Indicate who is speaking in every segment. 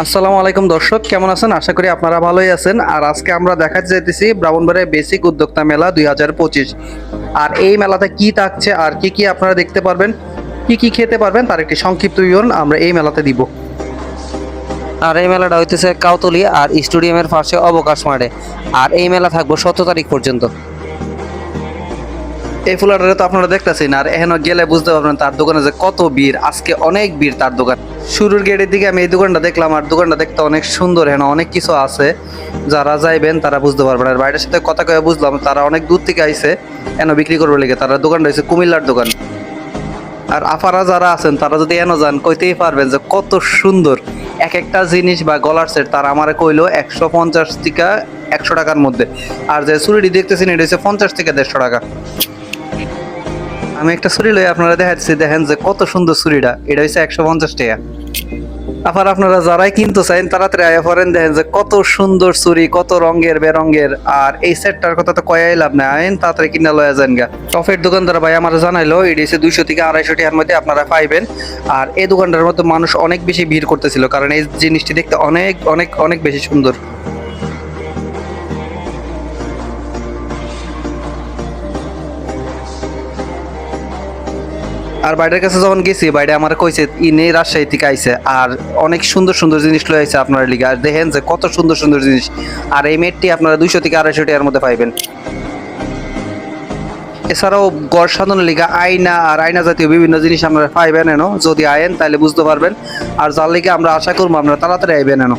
Speaker 1: আসসালামু আলাইকুম দর্শক, কেমন আছেন? আশা করি আপনারা ভালোই আছেন। আর আজকে আমরা দেখাতে যাইতেছি ব্রাহ্মণবাড়িয়া বেসিক উদ্যোক্তা মেলা দুই হাজার পঁচিশ। আর এই মেলাতে কি থাকছে আর কি কি আপনারা দেখতে পারবেন, কি কি খেতে পারবেন তার একটি সংক্ষিপ্ত বিবরণ আমরা এই মেলাতে দিব।
Speaker 2: আর এই মেলাটা হইতেছে কাউতলি আর স্টেডিয়ামের পাশে অবকাশ মাঠে। আর এই মেলা থাকব সতেরো তারিখ পর্যন্ত।
Speaker 1: এই ফুলাটারে তো আপনারা দেখতেছেন, আর এখানে গেলে বুঝতে পারবেন তার দোকানে যে কত ভিড়, আজকে অনেক ভিড় তার দোকান। শুরুর গেটের দিকে আমি এই দোকানটা দেখলাম, আর দোকানটা দেখতে অনেক সুন্দর, এখানে অনেক কিছু আছে। যারা যাইবেন তারা বুঝতে পারবেন, আর বাইরের সাথে কথা কয়ে বুঝলাম, তারা অনেক দূর থেকে আইসে এন বিক্রি করবে লেগে। তারা দোকানটা হয়েছে কুমিল্লার দোকান। আর আফারা যারা আছেন, তারা যদি এনো যান, কইতেই পারবেন যে কত সুন্দর। এক একটা জিনিস বা গলার সেট তারা আমারে কইলো একশো পঞ্চাশ থেকে একশো টাকার মধ্যে। আর যে চুরিটি দেখতেছেন, এটা হচ্ছে পঞ্চাশ থেকে দেড়শো টাকা। আমি একটা ছুরি লই আপনারা দেখাচ্ছি দেখেন যে কত সুন্দর ছুরিটা। এটা হচ্ছে একশো পঞ্চাশ টাকা। আবার আপনারা যারাই কিনতে চাইন, তাড়াতাড়ি আয়া পড়েন, দেখেন যে কত সুন্দর ছুরি, কত রঙের, বেরঙের। আর এই সেটটার কথা তো কয়াই লাভ নাই, আইন, তাড়াতাড়ি কিনা লয়া যান গা। টফের দোকানদার ভাই আমার জানাইলো, এটি হচ্ছে দুইশো থেকে আড়াইশো টাকার মধ্যে আপনারা পাইবেন। আর এই দোকানটার মধ্যে মানুষ অনেক বেশি ভিড় করতেছিল, কারণ এই জিনিসটি দেখতে অনেক অনেক অনেক বেশি সুন্দর। আর বাইরের কাছে যখন গেছি, বাইরে আমার কইছে, ইনে রাজশাহী থেকে আইছে আর অনেক সুন্দর সুন্দর জিনিস লয়ে আইছে আপনার লিগে। আর দেখেন যে কত সুন্দর সুন্দর জিনিস। আর এই মেটটি আপনারা দুইশো থেকে আড়াইশো টাকার মধ্যে পাইবেন। এছাড়াও গড় সাধনের লিগা আয়না আর আয়না জাতীয় বিভিন্ন জিনিস আপনারা পাইবেন এনো। যদি আয়েন, তাহলে বুঝতে পারবেন। আর যার লিগে আমরা আশা করব, আপনারা তাড়াতাড়ি আইবেন এনো।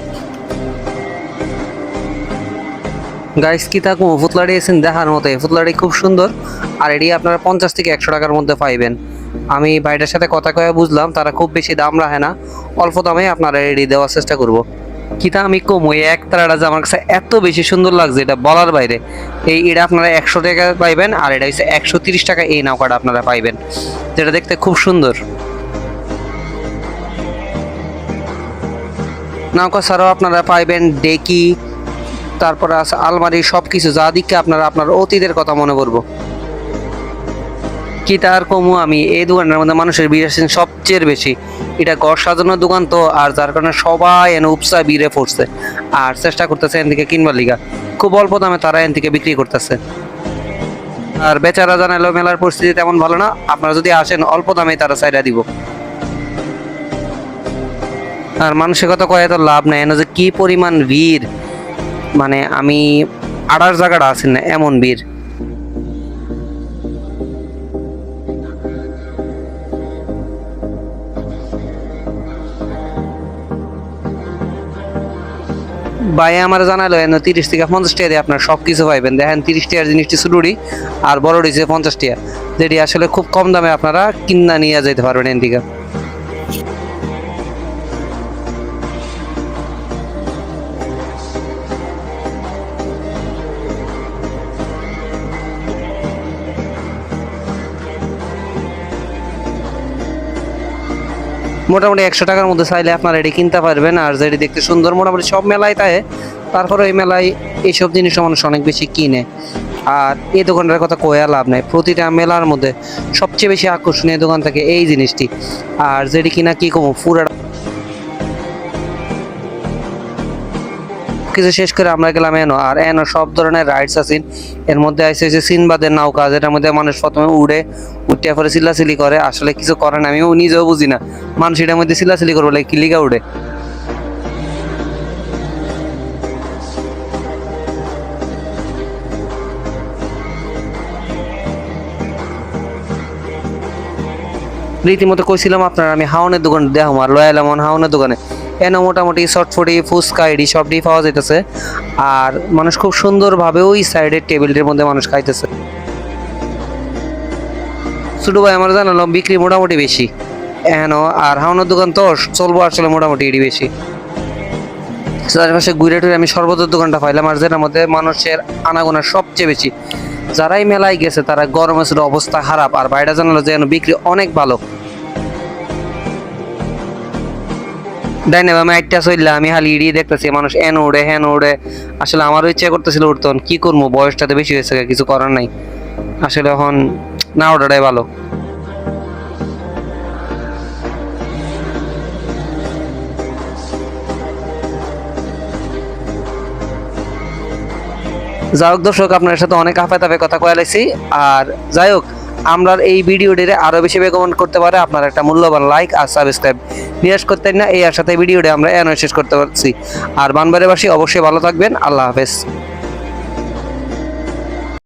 Speaker 2: গাইস কি থাকব? ফুতলাড়ি এসেন দেখার মতো ফুতলাড়ি খুব সুন্দর। আর এটি আপনারা পঞ্চাশ থেকে একশো টাকার মধ্যে পাইবেন। আমি ভাইটার সাথে কথা কয়ে বুঝলাম, তারা খুব বেশি দাম রাখে না। অল্প দামে আপনারা এটি দেওয়ার চেষ্টা করব। কিতা আমি কম ওই এক তারাটা যে আমার কাছে এত বেশি সুন্দর লাগছে, এটা বলার বাইরে। এই এটা আপনারা একশো টাকা পাইবেন, আর এটা হচ্ছে একশো তিরিশ টাকা এই নৌকাটা আপনারা পাইবেন, যেটা দেখতে খুব সুন্দর। নৌকা ছাড়াও আপনারা পাইবেন ডেকি, তারপরে আলমারি সব কিছু যা দিকে আপনারা আপনার অতীতের কথা মনে করব কি তার কমু আমি, এই দোকানের মধ্যে মানুষের ভিড় আসছেন সবচেয়ে বেশি। এটা ঘর সাজানোর দোকান তো, আর যার কারণে সবাই এনে উপসা ভিড়ে পড়ছে। আর চেষ্টা করতেছে এন থেকে কিনবার লিগা। খুব অল্প দামে তারা এন থেকে বিক্রি করতেছে। আর বেচারা জানালো মেলার পরিস্থিতি তেমন ভালো না, আপনারা যদি আসেন অল্প দামে তারা চাইরা দিব। আর মানুষের কথা কয়ে তো লাভ নাই, এনে যে কি পরিমাণ ভিড়। মানে আমি আড়ার জায়গাটা আছেন না, এমন ভিড়। ভাই আমার জানালো এখন তিরিশ থেকে পঞ্চাশ টাকা দিয়ে আপনার সব কিছু পাইবেন। দেখেন, তিরিশ টাকার জিনিসটি শুরুরি আর বড় রয়েছে পঞ্চাশ টাকা। যেটি আসলে খুব কম দামে আপনারা কিনা নিয়ে যেতে পারবেন এন মোটামুটি একশো টাকার মধ্যে চাইলে আপনারা এটি কিনতে পারবেন। আর যেটি দেখতে সুন্দর, মোটামুটি সব মেলায় তাই। তারপরে এই মেলায় এইসব জিনিসও মানুষ অনেক বেশি কিনে। আর এই দোকানটার কথা কয়া লাভ নাই। প্রতিটা মেলার মধ্যে সবচেয়ে বেশি আকর্ষণীয় দোকান থাকে এই জিনিসটি। আর যেটি কিনা কি কমো, পুরা কিছু শেষ করে আমরা গেলাম এনো আর এনো সব ধরনের রাইডস আছেন এর মধ্যে আছে হচ্ছে সিনবাদের নৌকা, যেটার মধ্যে মানুষ প্রথমে উড়ে উঠিয়া পরে চিল্লাচিল্লি করে, আসলে কিছু করে না, আমিও নিজেও বুঝি না। মানুষ এটার মধ্যে চিল্লাচিল্লি করব, লাগে কিলিকা উড়ে। রীতিমতো কইছিলাম আপনার, আমি হাওনের দোকানে দেখো আর লয়াল এমন হাওনের দোকানে। এনে মোটামুটি চটফটি ফুচকা এডি সবটি পাওয়া যাইতেছে। আর মানুষ খুব সুন্দরভাবে ওই সাইডের টেবিলটির মধ্যে মানুষ খাইতেছে। ছোটো ভাই আমার জানালাম বিক্রি মোটামুটি বেশি। এহেন আর হাওনার দোকান তো চলবো আসলে মোটামুটি এডি বেশি। চারপাশে ঘুরে টুরে আমি সর্বতের দোকানটা পাইলাম আর যেটার মধ্যে মানুষের আনাগোনা সবচেয়ে বেশি। যারাই মেলায় গেছে, তারা গরমে ছিল অবস্থা খারাপ। আর বাইরে জানালো যে বিক্রি অনেক ভালো। ডাইনে আমি একটা চললে, আমি হালি ইড়িয়ে দেখতেছি, মানুষ এন উড়ে, হেন উড়ে। আসলে আমারও ইচ্ছা করতেছিল উঠতে কি করব? বয়সটাতে বেশি হয়েছে, কিছু করার নাই। আসলে এখন না, ওটাটাই ভালো। যাই হোক দর্শক, আপনার সাথে অনেক আফাতাফে কথা কয়ে লাগছি আর যাই হোক আমরা এই ভিডিওটির আরও বেশি বেগমন করতে পারে আপনার একটা মূল্যবান লাইক আর সাবস্ক্রাইব। নিরাশ করতেন না, এই আর সাথে ভিডিওটি আমরা এনও শেষ করতে পারছি। আর বানবারেবাসী অবশ্যই ভালো থাকবেন। আল্লাহ হাফেজ।